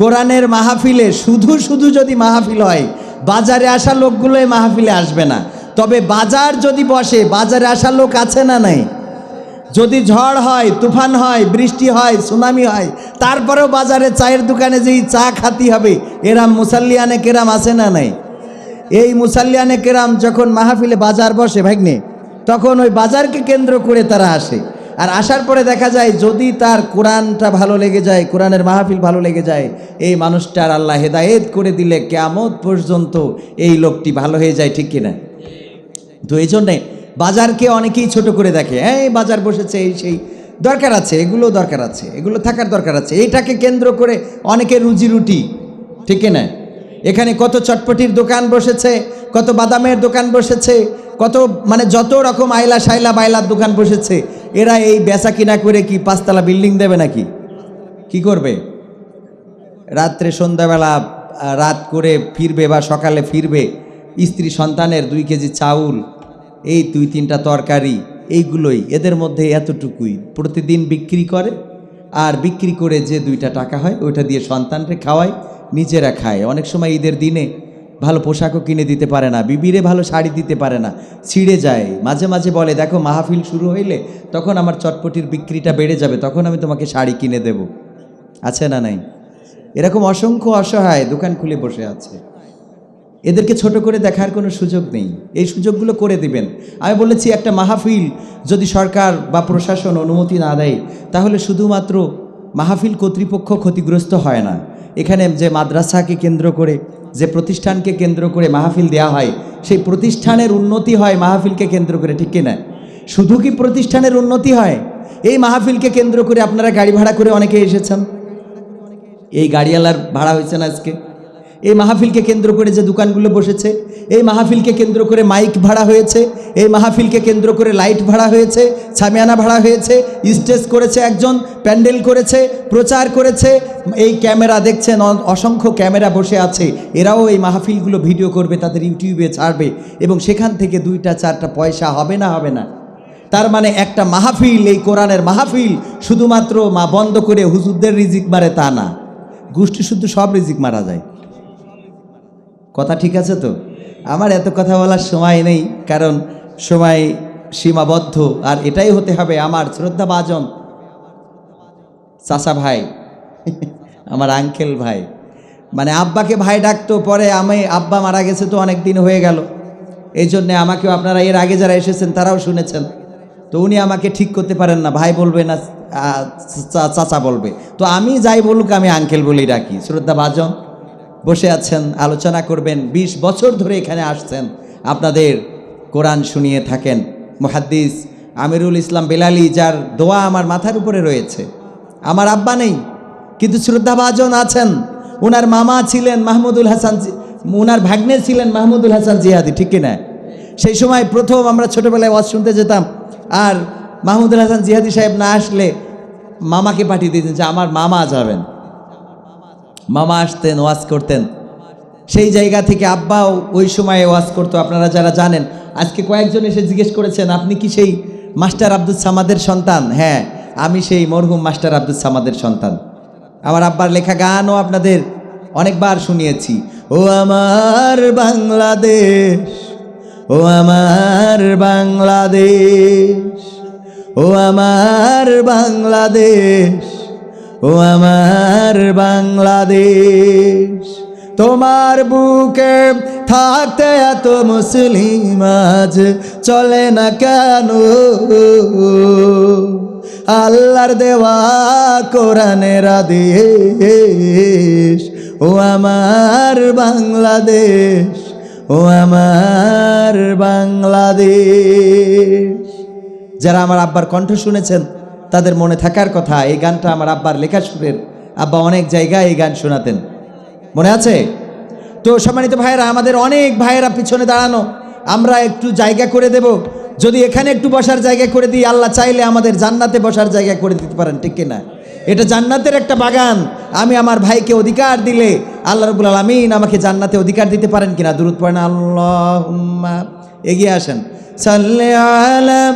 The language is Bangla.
কোরআনের মাহফিলে শুধু শুধু যদি মাহফিল হয়, বাজারে আসা লোকগুলো এই মাহফিলে আসবে না। তবে বাজার যদি বসে, বাজারে আসা লোক আছে না নাই? যদি ঝড় হয়, তুফান হয়, বৃষ্টি হয়, সুনামি হয়, তারপরেও বাজারে চায়ের দোকানে যেই চা খাতি হবে, এরাম মুসাল্লিয়ানে কেরাম আছে না নাই? এই মুসাল্লিয়ানে কেরাম যখন মাহফিলে বাজার বসে ভাগ্নে, তখন ওই বাজারকে কেন্দ্র করে তারা আসে। আর আসার পরে দেখা যায় যদি তার কোরআনটা ভালো লেগে যায়, কোরআনের মাহফিল ভালো লেগে যায়, এই মানুষটার আল্লাহ হেদায়েত করে দিলে কেয়ামত পর্যন্ত এই লোকটি ভালো হয়ে যায়, ঠিক কিনা? তো এই জন্যে বাজারকে অনেকেই ছোট করে দেখে হ্যাঁ বাজার বসেছে, এই সেই। দরকার আছে, এগুলো দরকার আছে, এগুলো থাকার দরকার আছে। এইটাকে কেন্দ্র করে অনেকের রুজি রুটি, ঠিক না এখানে কত চটপটির দোকান বসেছে, কত বাদামের দোকান বসেছে, কত মানে যত রকম আইলা শাইলা বাইলার দোকান বসেছে এরা এই বেচা কিনা করে কি পাঁচতলা বিল্ডিং দেবে নাকি? কি করবে? রাত্রে সন্ধ্যাবেলা রাত করে ফিরবে বা সকালে ফিরবে, স্ত্রী সন্তানের দুই কেজি চাউল, এই দুই তিনটা তরকারি, এইগুলোই এদের মধ্যে এতটুকুই। প্রতিদিন বিক্রি করে, আর বিক্রি করে যে দুইটা টাকা হয়, ওইটা দিয়ে সন্তানরে খাওয়ায়, নিজেরা খায়। অনেক সময় ঈদের দিনে ভালো পোশাকও কিনে দিতে পারে না, বিবিরে ভালো শাড়ি দিতে পারে না, ছিঁড়ে যায়। মাঝে মাঝে বলে, দেখো, মাহফিল শুরু হইলে তখন আমার চটপটির বিক্রিটা বেড়ে যাবে, তখন আমি তোমাকে শাড়ি কিনে দেব। আছে না নাই? এরকম অসংখ্য অসহায় দোকান খুলে বসে আছে। এদেরকে ছোট করে দেখার কোনো সুযোগ নেই। এই সুযোগগুলো করে দিবেন। আমি বলেছি, একটা মাহফিল যদি সরকার বা প্রশাসন অনুমতি না দেয়, তাহলে শুধুমাত্র মাহফিল কর্তৃপক্ষ ক্ষতিগ্রস্ত হয় না। এখানে যে মাদ্রাসাকে কেন্দ্র করে যে প্রতিষ্ঠানকে কেন্দ্র করে মাহফিল দেয়া হয়, সেই প্রতিষ্ঠানের উন্নতি হয় মাহফিলকে কেন্দ্র করে, ঠিক কিনা শুধু কি প্রতিষ্ঠানের উন্নতি হয়? এই মাহফিলকে কেন্দ্র করে আপনারা গাড়ি ভাড়া করে অনেকে এসেছেন? এই গাড়িওয়ালার ভাড়া হয়েছেন আজকে? এই মাহফিলকে কেন্দ্র করে যে দোকানগুলো বসেছে, এই মাহফিলকে কেন্দ্র করে মাইক ভাড়া হয়েছে, এই মাহফিলকে কেন্দ্র করে লাইট ভাড়া হয়েছে, ছামিয়ানা ভাড়া হয়েছে, স্টেজ করেছে একজন, প্যান্ডেল করেছে, প্রচার করেছে, এই ক্যামেরা দেখছেন অসংখ্য ক্যামেরা বসে আছে, এরাও এই মাহফিলগুলো ভিডিও করবে, তাদের ইউটিউবে ছাড়বে এবং সেখান থেকে দুইটা, চারটা পয়সা হবে না হবে না। তার মানে একটা মাহফিল, এই কোরআনের মাহফিল শুধুমাত্র মা বন্ধ করে হুজুরদের রিজিক মারে তা না। গোষ্ঠী শুদ্ধ সব রিজিক মারা যায়। কথা ঠিক আছে তো? আমার এত কথা বলার সময় নেই, কারণ সময় সীমাবদ্ধ, আর এটাই হতে হবে আমার শ্রদ্ধা বাজন চাচা ভাই, আমার আঙ্কেল ভাই। মানে আব্বাকে ভাই ডাকতো, পরে আমি আব্বা মারা গেছে তো অনেক দিন হয়ে গেল। এই জন্যে আমাকেও আপনারা এর আগে যারা এসেছেন, তারাও শুনেছেন। তো উনি আমাকে ঠিক করতে পারেন না, ভাই বলবে না চাচা বলবে। তো আমি যাই বলুক, আমি আঙ্কেল বলেই ডাকি। শ্রদ্ধা বাজন বসে আছেন, আলোচনা করবেন ২০ বছর ধরে এখানে আসছেন, আপনাদের কোরআন শুনিয়ে থাকেন। মুহাদ্দিস আমিরুল ইসলাম বেলালি, যার দোয়া আমার মাথার উপরে রয়েছে। আমার আব্বা নেই, কিন্তু শ্রদ্ধাভাজন আছেন। ওনার মামা ছিলেন মাহমুদুল হাসান ওনার ভাগ্নে ছিলেন মাহমুদুল হাসান জিহাদি, ঠিক কিনা? সেই সময় প্রথম আমরা ছোটোবেলায় ওয়াজ শুনতে যেতাম, আর মাহমুদুল হাসান জিহাদি সাহেব না আসলে মামাকে পাঠিয়ে দিতেন যে আমার মামা যাবেন। মামা আসতেন, ওয়াজ করতেন। সেই জায়গা থেকে আব্বাও ওই সময়ে ওয়াজ করতো, আপনারা যারা জানেন। আজকে কয়েকজন এসে জিজ্ঞেস করেছেন, আপনি কি সেই মাস্টার আব্দুল সামাদের সন্তান? হ্যাঁ আমি সেই মরহুম মাস্টার আব্দুল সামাদের সন্তান। আমার আব্বার লেখা গানও আপনাদের অনেকবার শুনিয়েছি। ও আমার বাংলাদেশ, ও আমার বাংলাদেশ, ও আমার বাংলাদেশ। ও আমার বাংলাদেশ, তোমার বুকে থাকতে এত মুসলিম আজ চলে না কেন? আল্লাহর দেওয়া কোরআনের আদেশ, ও আমার বাংলাদেশ, ও আমার বাংলাদেশ। যারা আমার আব্বার কণ্ঠ শুনেছেন তাদের মনে থাকার কথা এই গানটা আমার আব্বার লেখা সুরের আব্বা অনেক জায়গায় এই গান শোনাতেন। মনে আছে? তো সম্মানিত ভাইয়েরা, আমাদের অনেক ভাইয়েরা পিছনে দাঁড়ানো। আমরা একটু জায়গা করে দেব। যদি এখানে একটু বসার জায়গা করে দিই, আল্লাহ চাইলে আমাদের জান্নাতে বসার জায়গা করে দিতে পারেন, ঠিক কিনা? এটা জান্নাতের একটা বাগান। আমি আমার ভাইকে অধিকার দিলে আল্লাহ রবুল আলমিন আমাকে জান্নাতে অধিকার দিতে পারেন কিনা? দূরত পড়েন আল্লাহ এগিয়ে আসেন। সাল্লে আলাম